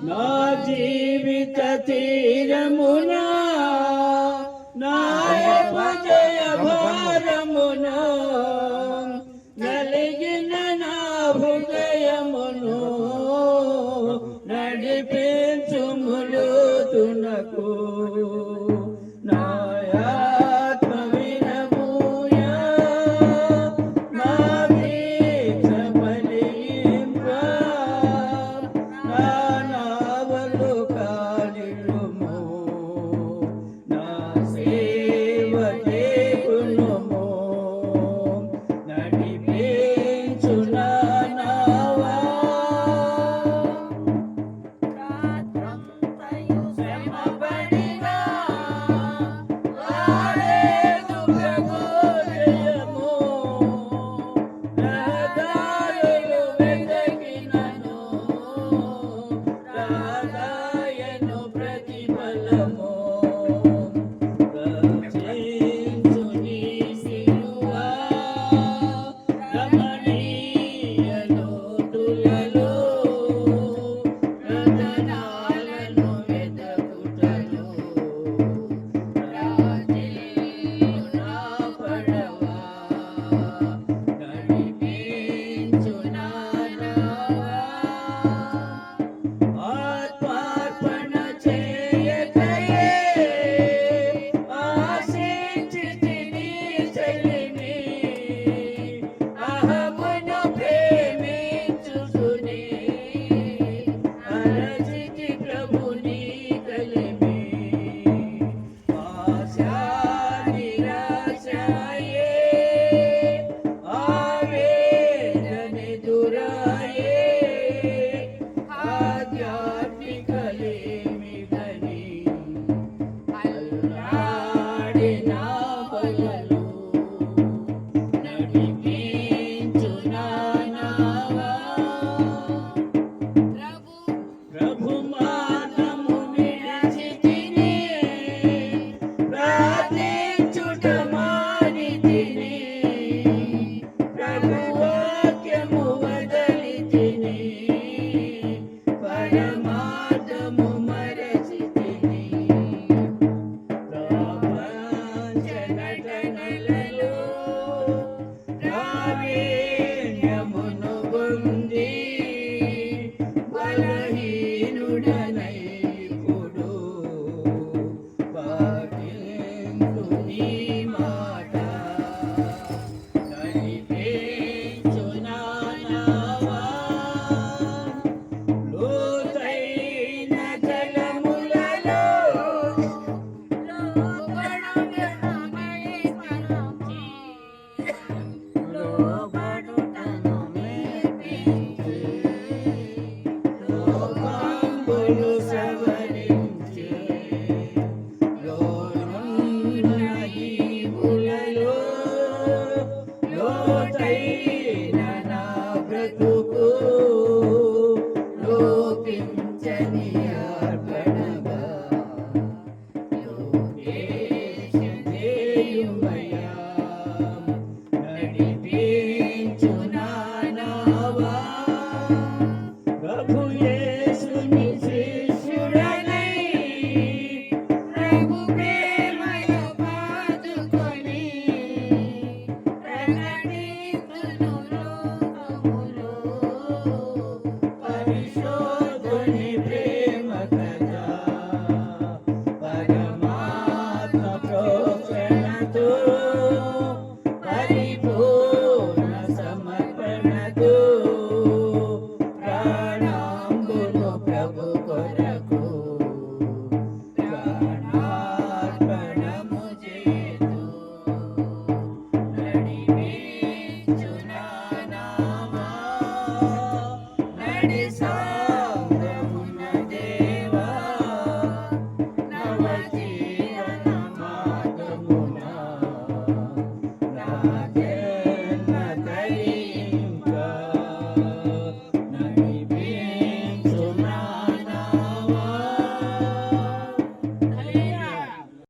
నా జీవిత తీరమున నాయపజయ భారమునా నలిగిన నా హృదయమును నడిపించుములు తునకు Hello. Yeah.